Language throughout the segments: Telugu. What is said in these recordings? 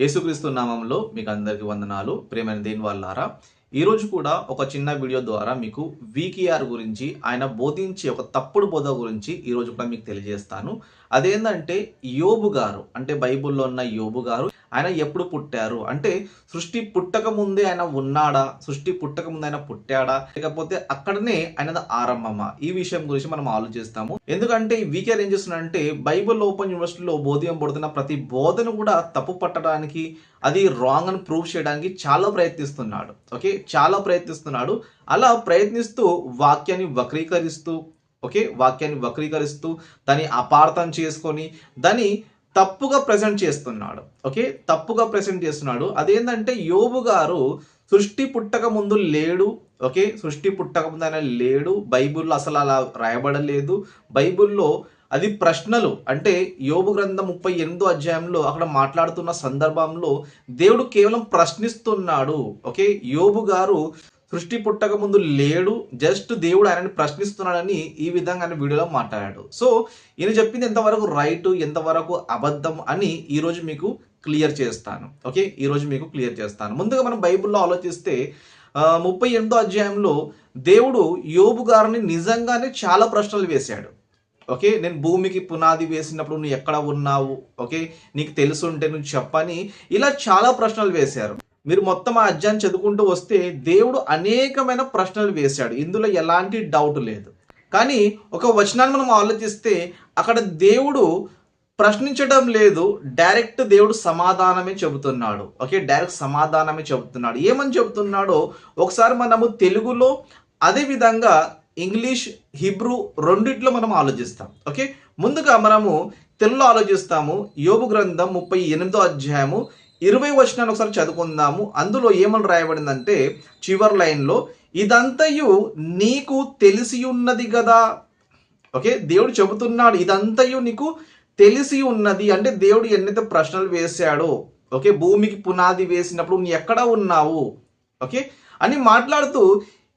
యేసుక్రీస్తు నామంలో మీకు అందరికీ వందనాలు ప్రేమైన దేని వాళ్ళారా ఈరోజు కూడా ఒక చిన్న వీడియో ద్వారా మీకు వీకేఆర్ గురించి ఆయన బోధించే ఒక తప్పుడు బోధ గురించి ఈరోజు కూడా మీకు తెలియజేస్తాను. అదేంటంటే యోబు గారు అంటే బైబిల్లో ఉన్న యోబు గారు ఆయన ఎప్పుడు పుట్టారు? అంటే సృష్టి పుట్టక ముందే ఆయన ఉన్నాడా? సృష్టి పుట్టక ముందే ఆయన పుట్టాడా? లేకపోతే అక్కడనే ఆయన ఆరంభమా? ఈ విషయం గురించి మనం ఆలోచిస్తాము. ఎందుకంటే వీకేర్ ఏం చేస్తున్నాడంటే బైబుల్ ఓపెన్ యూనివర్సిటీలో బోధ్యం పడుతున్న ప్రతి బోధన కూడా తప్పు పట్టడానికి అది రాంగ్ అని ప్రూవ్ చేయడానికి చాలా ప్రయత్నిస్తున్నాడు. ఓకే? చాలా ప్రయత్నిస్తున్నాడు. అలా ప్రయత్నిస్తూ వాక్యాన్ని వక్రీకరిస్తూ ఓకే? వాక్యాన్ని వక్రీకరిస్తూ దాన్ని అపార్థం చేసుకొని దాన్ని తప్పుగా ప్రజెంట్ చేస్తున్నాడు. ఓకే? తప్పుగా ప్రజెంట్ చేస్తున్నాడు. అదేంటంటే యోబు గారు సృష్టి పుట్టక ముందు లేడు. ఓకే? సృష్టి పుట్టక ముందు ఆయన లేడు. బైబిల్లో అసలు అలా రాయబడలేదు. బైబిల్లో అది ప్రశ్నలు. అంటే యోబు గ్రంథం ముప్పై ఎనిమిదో అధ్యాయంలో అక్కడ మాట్లాడుతున్న సందర్భంలో దేవుడు కేవలం ప్రశ్నిస్తున్నాడు. ఓకే? యోబు గారు సృష్టి పుట్టక ముందు లేడు జస్ట్ దేవుడు ఆయనని ప్రశ్నిస్తున్నాడని ఈ విధంగా ఆయన వీడియోలో మాట్లాడాడు. సో ఈయన చెప్పింది ఎంతవరకు రైట్ ఎంతవరకు అబద్ధం అని ఈరోజు మీకు క్లియర్ చేస్తాను. ఓకే? ఈరోజు మీకు క్లియర్ చేస్తాను. ముందుగా మనం బైబిల్లో ఆలోచిస్తే ముప్పై ఎనిమిదో అధ్యాయంలో దేవుడు యోబు గారిని నిజంగానే చాలా ప్రశ్నలు వేశాడు. ఓకే? నేను భూమికి పునాది వేసినప్పుడు నువ్వు ఎక్కడ ఉన్నావు? ఓకే? నీకు తెలుసుంటే నువ్వు చెప్పని ఇలా చాలా ప్రశ్నలు వేశారు. మీరు మొత్తం ఆ అధ్యాయం చదువుకుంటూ వస్తే దేవుడు అనేకమైన ప్రశ్నలు వేశాడు. ఇందులో ఎలాంటి డౌట్ లేదు. కానీ ఒక వచనాన్ని మనం ఆలోచిస్తే అక్కడ దేవుడు ప్రశ్నించడం లేదు. డైరెక్ట్ దేవుడు సమాధానమే చెబుతున్నాడు. ఓకే? డైరెక్ట్ సమాధానమే చెబుతున్నాడు. ఏమని చెబుతున్నాడో ఒకసారి మనము తెలుగులో అదే విధంగా ఇంగ్లీష్ హిబ్రూ రెండిట్లో మనం ఆలోచిస్తాం. ఓకే? ముందుగా మనము తెలుగులో ఆలోచిస్తాము. యోగు గ్రంథం ముప్పై ఎనిమిదో అధ్యాయము ఇరవై వచనాన్ని ఒకసారి చదువుకుందాము. అందులో ఏమని రాయబడిందంటే చివరి లైన్లో ఇదంతయు నీకు తెలిసి ఉన్నది కదా ఓకే? దేవుడు చెబుతున్నాడు ఇదంతయు నీకు తెలిసి ఉన్నది అంటే దేవుడు ఎన్నైతే ప్రశ్నలు వేశాడో ఓకే? భూమికి పునాది వేసినప్పుడు నువ్వు ఎక్కడ ఉన్నావు? ఓకే? అని మాట్లాడుతూ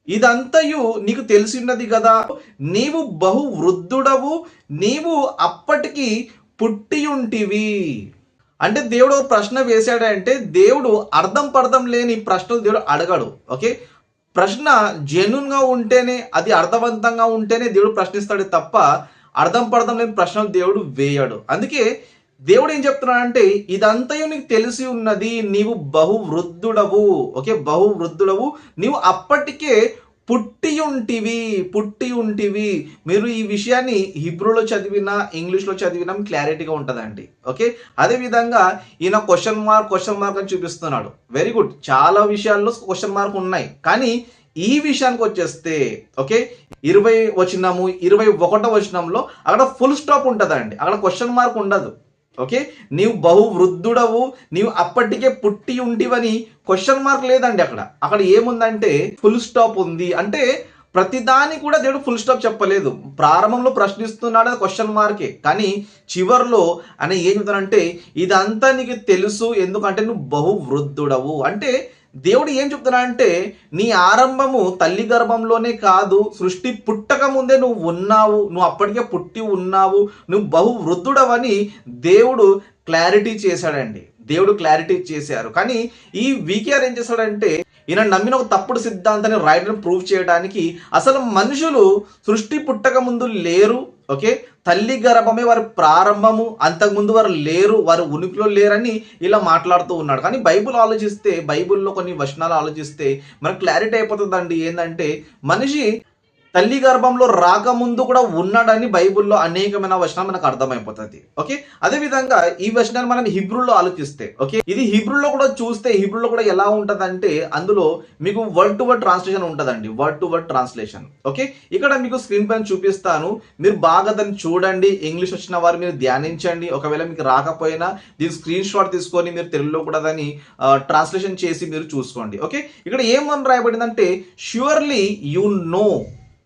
ఇదంతయు నీకు తెలిసి ఉన్నది కదా నీవు బహు వృద్ధుడవు నీవు అప్పటికి పుట్టి ఉంటివి అంటే దేవుడు ప్రశ్న వేశాడంటే దేవుడు అర్థం పర్థం లేని ప్రశ్నలు దేవుడు అడగడు ఓకే? ప్రశ్న జెన్యున్గా ఉంటేనే అది అర్థవంతంగా ఉంటేనే దేవుడు ప్రశ్నిస్తాడు తప్ప అర్థం పర్థం లేని ప్రశ్నలు దేవుడు వేయడు. అందుకే దేవుడు ఏం చెప్తున్నాడంటే ఇదంతయు నీకు తెలిసి ఉన్నది నీవు బహువృద్ధుడవు ఓకే? బహువృద్ధుడవు. నీవు అప్పటికే పుట్టి ఉంటివి పుట్టి ఉంటివి. మీరు ఈ విషయాన్ని హిబ్రూలో చదివినా ఇంగ్లీష్లో చదివినా క్లారిటీగా ఉంటుందండి. ఓకే అదే విధంగా ఈయన క్వశ్చన్ మార్క్ క్వశ్చన్ మార్క్ అని చూపిస్తున్నాడు. వెరీ గుడ్ చాలా విషయాల్లో క్వశ్చన్ మార్క్ ఉన్నాయి. కానీ ఈ విషయానికి వచ్చేస్తే ఓకే ఇరవై వచ్చినాము ఇరవై ఒకటో వచ్చినంలో అక్కడ ఫుల్ స్టాప్ ఉంటుందండి. అక్కడ క్వశ్చన్ మార్క్ ఉండదు. ఓకే? నీవు బహు వృద్ధుడవు నీవు అప్పటికే పుట్టి ఉండివని క్వశ్చన్ మార్క్ లేదండి అక్కడ. అక్కడ ఏముందంటే ఫుల్ స్టాప్ ఉంది. అంటే ప్రతిదాని కూడా దేవుడు ఫుల్ స్టాప్ చెప్పలేదు. ప్రారంభంలో ప్రశ్నిస్తున్నాడు అది క్వశ్చన్ మార్కే కానీ చివర్లో అని ఏం చెప్తానంటే ఇదంతా నీకు తెలుసు ఎందుకంటే నువ్వు బహు వృద్ధుడవు అంటే దేవుడు ఏం చెప్తున్నా అంటే నీ ఆరంభము తల్లి గర్భంలోనే కాదు సృష్టి పుట్టక ముందే నువ్వు ఉన్నావు నువ్వు అప్పటికే పుట్టి ఉన్నావు నువ్వు బహు వృద్ధుడవని దేవుడు క్లారిటీ చేశాడండి. దేవుడు క్లారిటీ చేశారు. కానీ ఈ వీకేఆర్ ఏం చేశాడంటే ఈయన నమ్మిన ఒక తప్పుడు సిద్ధాంతాన్ని రైట్ని ప్రూవ్ చేయడానికి అసలు మనుషులు సృష్టి పుట్టక ముందు లేరు ఓకే? తల్లి గర్భమే వారి ప్రారంభము అంతకుముందు వారు లేరు వారు ఉనికిలో లేరని ఇలా మాట్లాడుతూ ఉన్నాడు. కానీ బైబిల్ ఆలోచిస్తే బైబిల్లో కొన్ని వచనాలు ఆలోచిస్తే మనకు క్లారిటీ అయిపోతుందండి. ఏంటంటే మనిషి తల్లి గర్భంలో రాకముందు కూడా ఉన్నాడని బైబిల్లో అనేకమైన వచనాలు మనకు అర్థమైపోతుంది ఓకే? అదే విధంగా ఈ వచనాన్ని మనం హిబ్రూల్లో ఆలోచిస్తే ఓకే? ఇది హిబ్రూల్లో కూడా చూస్తే హిబ్రూల్లో కూడా ఎలా ఉంటదంటే అందులో మీకు వర్డ్ టు వర్డ్ ట్రాన్స్లేషన్ ఉంటదండి. Word to word translation okay? ఇక్కడ మీకు స్క్రీన్ పైన చూపిస్తాను. మీరు బాగా దాన్ని చూడండి. ఇంగ్లీష్ వచ్చిన వారు మీరు ధ్యానించండి. ఒకవేళ మీకు రాకపోయినా దీని స్క్రీన్ షాట్ తీసుకొని మీరు తెలుగులో కూడా దాన్ని ట్రాన్స్లేషన్ చేసి మీరు చూసుకోండి ఓకే? ఇక్కడ ఏమని రాయబడిందంటే ష్యూర్లీ యు నో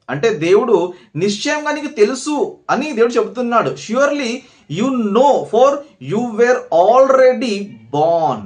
అంటే దేవుడు నిశ్చయంగా నీకు తెలుసు అని దేవుడు చెబుతున్నాడు. Surely you know for you were already born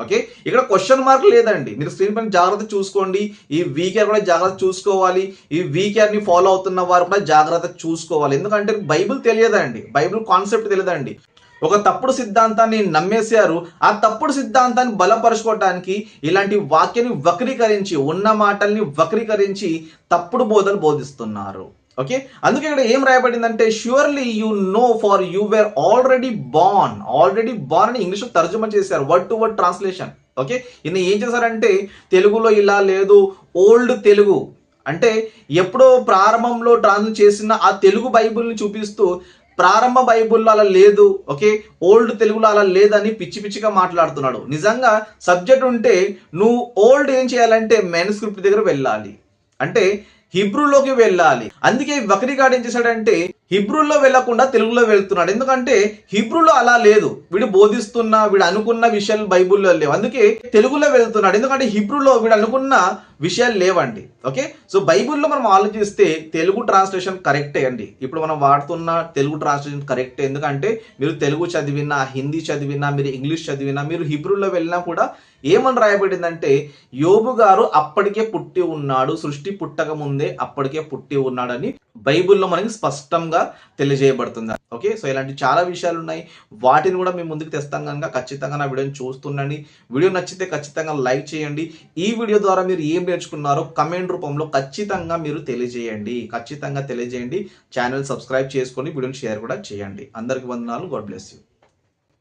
okay ఇక్కడ క్వశ్చన్ మార్క్ లేదండి. మీరు స్క్రీన్ పైన జాగ్రత్త చూసుకోండి. ఈ వీకేఆర్ కూడా జాగ్రత్త చూసుకోవాలి. ఈ వీకేఆర్ని ఫాలో అవుతున్న వారు కూడా జాగ్రత్త చూసుకోవాలి. ఎందుకంటే బైబిల్ తెలియదండి. బైబిల్ కాన్సెప్ట్ తెలియదండి. ఒక తప్పుడు సిద్ధాంతాన్ని నమ్మేశారు. ఆ తప్పుడు సిద్ధాంతాన్ని బలపరుచుకోవడానికి ఇలాంటి వాక్యాన్ని వక్రీకరించి ఉన్న మాటల్ని వక్రీకరించి తప్పుడు బోధలు బోధిస్తున్నారు. ఓకే? అందుకే ఇక్కడ ఏం రాయబడిందంటే surely you know for you were already born already born అని ఇంగ్లీష్లో తర్జుమా చేశారు. Word to word translation okay? ఈయన ఏం చేశారంటే తెలుగులో ఇలా లేదు ఓల్డ్ తెలుగు. అంటే ఎప్పుడో ప్రారంభంలో ట్రాన్స్లేట్ చేసిన ఆ తెలుగు బైబిల్ని చూపిస్తూ ప్రారంభ బైబుల్లో అలా లేదు ఓకే? ఓల్డ్ తెలుగులో అలా లేదని పిచ్చి పిచ్చిగా మాట్లాడుతున్నాడు. నిజంగా సబ్జెక్ట్ ఉంటే నువ్వు ఓల్డ్ ఏం చేయాలంటే మెనుస్క్రిప్ట్ దగ్గర వెళ్ళాలి. అంటే హిబ్రూలోకి వెళ్ళాలి. అందుకే వక్రీగాడు ఏం చేశాడంటే హిబ్రూల్లో వెళ్ళకుండా తెలుగులో వెళ్తున్నాడు. ఎందుకంటే హిబ్రూలో అలా లేదు. వీడు బోధిస్తున్న వీడు అనుకున్న విషయాలు బైబిల్లో లేవు. అందుకే తెలుగులో వెళ్తున్నాడు. ఎందుకంటే హిబ్రూలో వీడు అనుకున్న విషయాలు లేవండి. ఓకే? సో బైబిల్లో మనం ఆలోచిస్తే తెలుగు ట్రాన్స్లేషన్ కరెక్టే అండి. ఇప్పుడు మనం వాడుతున్న తెలుగు ట్రాన్స్లేషన్ కరెక్టే. ఎందుకంటే మీరు తెలుగు చదివినా హిందీ చదివినా మీరు ఇంగ్లీష్ చదివినా మీరు హిబ్రూలో వెళ్ళినా కూడా ఏమని రాయబడిందంటే యోబు గారు అప్పటికే పుట్టి ఉన్నాడు. సృష్టి పుట్టక ముందే అప్పటికే పుట్టి ఉన్నాడని బైబిల్లో మనకి స్పష్టంగా తెలియజేయబడుతుంది. ఓకే? సో ఇలాంటి చాలా విషయాలు ఉన్నాయి వాటిని కూడా మేము ముందుకు తెస్తాం కనుక ఖచ్చితంగా నా వీడియోని చూస్తుండండి. వీడియో నచ్చితే ఖచ్చితంగా లైక్ చేయండి. ఈ వీడియో ద్వారా మీరు ఏం నేర్చుకున్నారో కమెంట్ రూపంలో ఖచ్చితంగా మీరు తెలియజేయండి. ఖచ్చితంగా తెలియజేయండి. ఛానల్ సబ్స్క్రైబ్ చేసుకొని వీడియోని షేర్ కూడా చేయండి. అందరికి వందనాలు. God bless you.